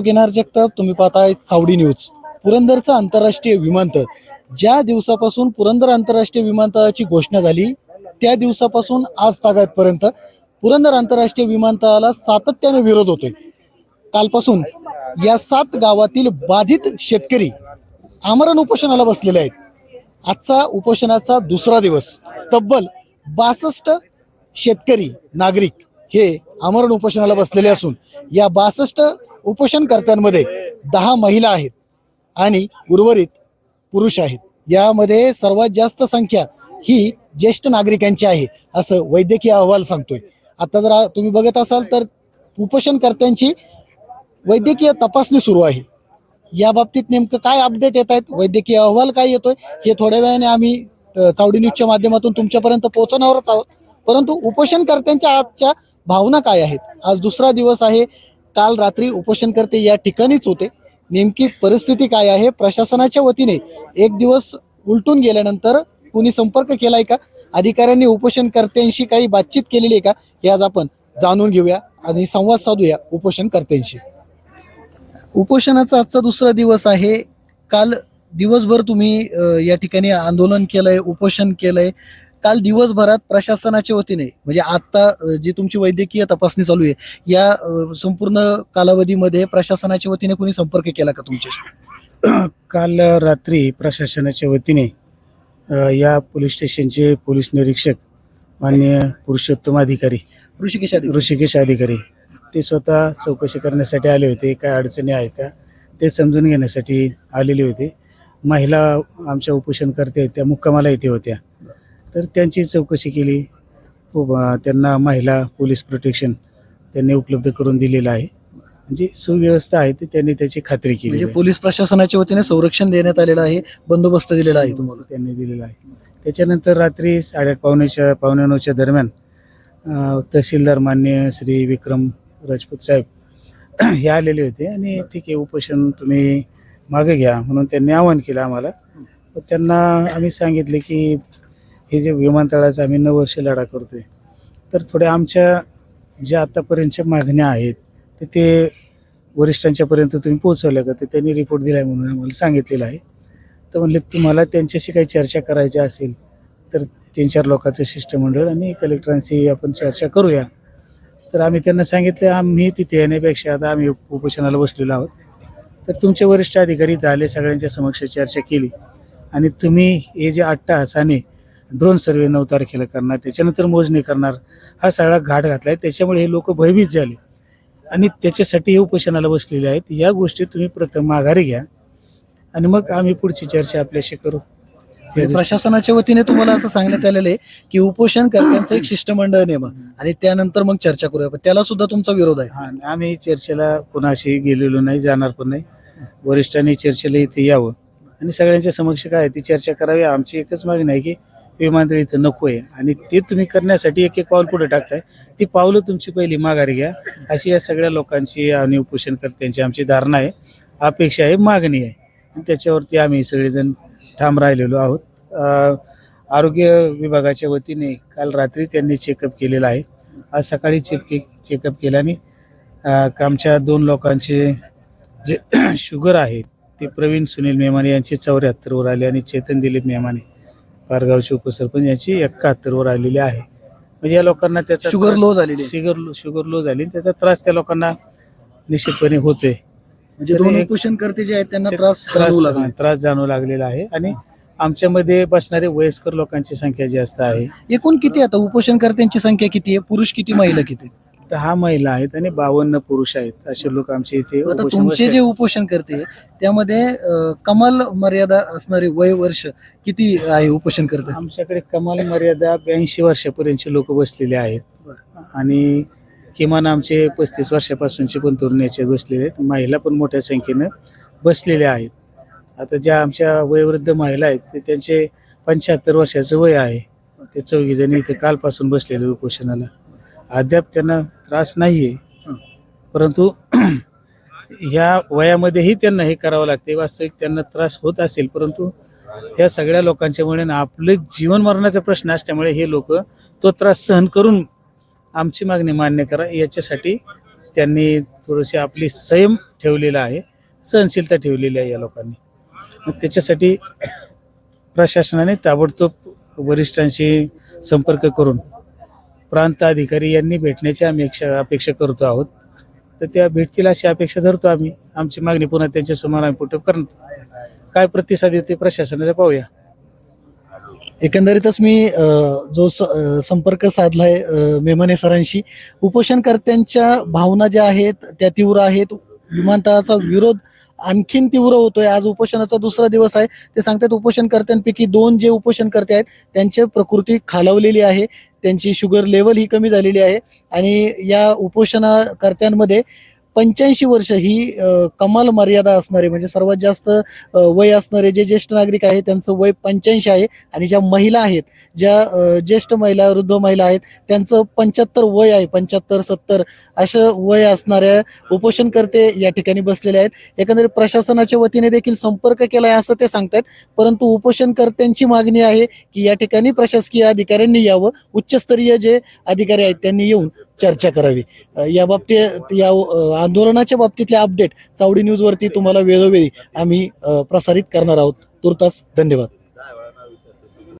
घेणार जगताप. तुम्ही पाहताय सावडी न्यूज. पुरंदरचं आंतरराष्ट्रीय विमानतळ. ज्या दिवसापासून पुरंदर आंतरराष्ट्रीय विमानतळाची घोषणा झाली त्या दिवसापासून आज तागायतपर्यंत पुरंदर आंतरराष्ट्रीय विमानतळाला सातत्याने विरोध होतोय. कालपासून या सात गावातील बाधित शेतकरी आमरण उपोषणाला बसलेले आहेत. आजचा उपोषणाचा दुसरा दिवस. तब्बल बासष्ट शेतकरी नागरिक हे आमरण उपोषणाला बसलेले असून या बासष्ट उपोषणकर्त्यांमध्ये दहा महिला आहेत आणि उर्वरित पुरुष आहेत. यामध्ये सर्वात जास्त संख्या ही ज्येष्ठ नागरिकांची आहे असं वैद्यकीय अहवाल सांगतोय. आता जर तुम्ही बघत असाल तर उपोषणकर्त्यांची वैद्यकीय तपासणी सुरू आहे. या बाबतीत नेमकं काय अपडेट येत आहेत? वैद्यकीय अहवाल काय येतोय? हे थोड्या वेळाने आम्ही चावडी न्यूजच्या माध्यमातून तुमच्यापर्यंत पोहोचवणारच आहोत. परंतु उपोषणकर्त्यांच्या आजच्या भावना काय आहेत? आज दुसरा दिवस आहे. काल रात्री उपोषणकर्ते या ठिकाणीच होते. नेमकी परिस्थिती काय आहे? प्रशासनाच्या वतीने एक दिवस उलटून गेल्यानंतर कुणी संपर्क केलाय का? अधिकाऱ्यांनी उपोषणकर्त्यांशी काही बातचीत केलेली आहे का? हे आज आपण जाणून घेऊया आणि संवाद साधूया उपोषणकर्त्यांशी. उपोषणाचा आजचा दुसरा दिवस आहे. काल दिवसभर तुम्ही या ठिकाणी आंदोलन केलंय उपोषण केलंय. काल दिवसभरात प्रशासनाच्या वतीने म्हणजे आता जी तुमची वैद्यकीय तपासणी चालू आहे या संपूर्ण कालावधीमध्ये प्रशासनाच्या वतीने कोणी संपर्क केला का तुमच्याशी? काल रात्री प्रशासनाच्या वतीने या पोलीस स्टेशनचे पोलीस निरीक्षक मान्य पुरुषोत्तम अधिकारी ऋषिकेश. ऋषिकेश अधिकारी ते स्वतः चौकशी करण्यासाठी आले होते. काय अडचणी आहेत का? ते समजून घेण्यासाठी आलेले होते. महिला आमच्या उपोषणकर्त्या त्या मुक्कामाला येथे होत्या. तर त्यांची चौकशी केली. त्यांना महिला पोलीस प्रोटेक्शन त्यांनी उपलब्ध करून दिलेलं आहे. म्हणजे सुव्यवस्था आहे ती त्यांनी त्याची खात्री केली म्हणजे पोलीस प्रशासनाच्या वतीने संरक्षण देण्यात आलेलं आहे बंदोबस्त दिलेला आहे तुम्हाला? त्यांनी दिलेला आहे. त्याच्यानंतर रात्री साडेआठ पावणेच्या पावणे नऊच्या दरम्यान तहसीलदार मान्य श्री विक्रम राजपूत साहेब हे आलेले होते आणि ठीक आहे उपोषण तुम्ही मागे घ्या म्हणून त्यांनी आवाहन केलं आम्हाला. त्यांना आम्ही सांगितले की हे जे विमानतळाचं आम्ही नऊ वर्ष लढा आहे तर थोड्या आमच्या ज्या आत्तापर्यंतच्या मागण्या आहेत तर ते वरिष्ठांच्यापर्यंत तुम्ही पोहोचवल्या का? तर त्यांनी रिपोर्ट दिला आहे म्हणून आम्हाला सांगितलेलं आहे. तर म्हणले तुम्हाला त्यांच्याशी काही चर्चा करायची असेल तर तीन चार लोकांचं शिष्टमंडळ आणि कलेक्टरांशी आपण चर्चा करूया. तर आम्ही त्यांना सांगितलं आम्ही तिथे येण्यापेक्षा आता आम्ही उपोषणाला बसलेलो आहोत. तर तुमचे वरिष्ठ अधिकारी इथं आले सगळ्यांच्या समक्ष चर्चा केली. आणि तुम्ही हे जे आठ तासाने ड्रोन सर्वे नऊ तारखेला करणार त्याच्यानंतर मोजणी करणार हा सगळा घाट घातला आहे त्याच्यामुळे हे लोक भयभीत झाले. आणि त्याच्यासाठी हे उपोषणाला बसलेले आहेत. या गोष्टी तुम्ही प्रथम माघारी घ्या. आणि मग आम्ही पुढची चर्चा आपल्याशी करू. म्हणजे प्रशासनाच्या वतीने तुम्हाला असं सांगण्यात आलेलं आहे की उपोषण करत्यांचं एक शिष्टमंडळ नेमा. आणि त्यानंतर मग चर्चा करूया. पण त्याला सुद्धा तुमचा विरोध आहे. हा आम्ही चर्चेला कोणाशी गेलेलो नाही जाणार पण नाही. वरिष्ठांनी चर्चेला इथे यावं. आणि सगळ्यांच्या समक्ष काय ती चर्चा करावी. आमची एकच मागणी आहे की विमानतळ इथं नको आहे आणि ते तुम्ही करण्यासाठी एक एक पाऊल पुढे टाकताय. ती पावलं तुमची पहिली माघारी घ्या. अशी या सगळ्या लोकांची आणि उपोषणकर्त्यांची आमची धारणा आहे. अपेक्षा आहे मागणी आहे. आणि त्याच्यावरती आम्ही सगळेजण ठाम राहिलेलो आहोत. आरोग्य विभागाच्या वतीने काल रात्री त्यांनी चेकअप केलेलं आहे. आज सकाळी चेक चेकअप केल्याने अं, आमच्या दोन लोकांचे जे शुगर आहे ते प्रवीण सुनील मेमाने यांचे चौऱ्याहत्तरवर आले आणि चेतन दिलीप मेमाने पारगावचे उपसरपंच यांची एकाहत्तरवर आलेली आहे. म्हणजे या लोकांना त्याचा शुगर लो झालेली आहे. शुगर लो शुगर लो झाली. आणि त्याचा त्रास त्या लोकांना निश्चितपणे होतोय. म्हणजे तरी दोन जे आहेत त्यांना ते त्रास जाणवू लागला. त्रास जाणवू लागलेला आहे. आणि आमच्यामध्ये बसणारे वयस्कर लोकांची संख्या जास्त आहे. एकूण किती आता? उपोषण करत्यांची संख्या किती आहे? पुरुष किती महिला किती? दहा महिला आहेत आणि बावन्न पुरुष आहेत. असे लोक आमच्या इथे आता उपोषण तुमचे बसले. जे उपोषण करते त्यामध्ये अं, कमाल मर्यादा असणारे वय वर्ष किती आहे उपोषण करते? आमच्याकडे कमाल मर्यादा ब्याऐंशी वर्षापर्यंतचे लोक बसलेले आहेत. आणि किमान आमचे पस्तीस वर्षापासूनचे पण तरुण याच्यात बसलेले आहेत. महिला पण मोठ्या संख्येनं बसलेल्या आहेत. आता ज्या आमच्या वयोवृद्ध महिला आहेत ते त्यांचे पंच्याहत्तर वर्षाचं वय आहे. ते चौघी जणी इथे कालपासून बसलेले आहेत उपोषणाला. अद्याप त्यांना त्रास नाही आहे परंतु ह्या वयामध्येही त्यांना हे करावं लागते. वास्तविक त्यांना त्रास होत असेल परंतु ह्या सगळ्या लोकांच्यामुळे आपले जीवन मरणाचा प्रश्न असल्यामुळे हे लोक तो त्रास सहन करून आमची मागणी मान्य करा. याच्यासाठी त्यांनी थोडीशी आपली संयम ठेवलेला आहे सहनशीलता ठेवलेली आहे या लोकांनी. मग त्याच्यासाठी प्रशासनाने ताबडतोब वरिष्ठांशी संपर्क करून प्रांताधिकारी यांनी भेटण्याची आम्ही अपेक्षा अपेक्षा करतो आहोत. तर त्या भेटतील अशी अपेक्षा धरतो आम्ही. आमची मागणी पुन्हा त्यांच्यासमोर आम्ही पुढे करतो. काय प्रतिसाद येते प्रशासनाचा पाहूया. एकंदरीतच मी अ, जो स- अ, संपर्क साधलाय अ, मेमने सरांशी उपोषणकर्त्यांच्या भावना ज्या आहेत त्या तीव्र आहेत. विमानतळाचा विरोध आणखीन तीव्र होतोय. आज उपोषणाचा दुसरा दिवस आहे. ते सांगतात उपोषणकर्त्यांपैकी दोन जे उपोषणकर्ते आहेत त्यांची प्रकृती खालावलेली आहे. त्यांची शुगर लेवल ही कमी झालेली आहे. आणि या उपोषणकर्त्यांमध्ये पंच्याऐंशी वर्ष ही कमाल मर्यादा असणारे म्हणजे सर्वात जास्त वय असणारे जे ज्येष्ठ नागरिक आहेत त्यांचं वय पंच्याऐंशी आहे आणि ज्या महिला आहेत ज्या ज्येष्ठ महिला वृद्ध महिला आहेत त्यांचं पंच्याहत्तर वय आहे पंच्याहत्तर सत्तर असं वय असणाऱ्या उपोषणकर्ते या ठिकाणी बसलेले आहेत. एकंदरीत प्रशासनाच्या वतीने देखील संपर्क केला आहे असं ते सांगतात परंतु उपोषणकर्त्यांची मागणी आहे की या ठिकाणी प्रशासकीय अधिकाऱ्यांनी यावं उच्चस्तरीय जे अधिकारी आहेत त्यांनी येऊन चर्चा करावी. या बाबतीत या आंदोलनाच्या बाबतीतले अपडेट चावडी न्यूजवरती तुम्हाला वेळोवेळी आम्ही प्रसारित करणार आहोत. तुर्तास धन्यवाद.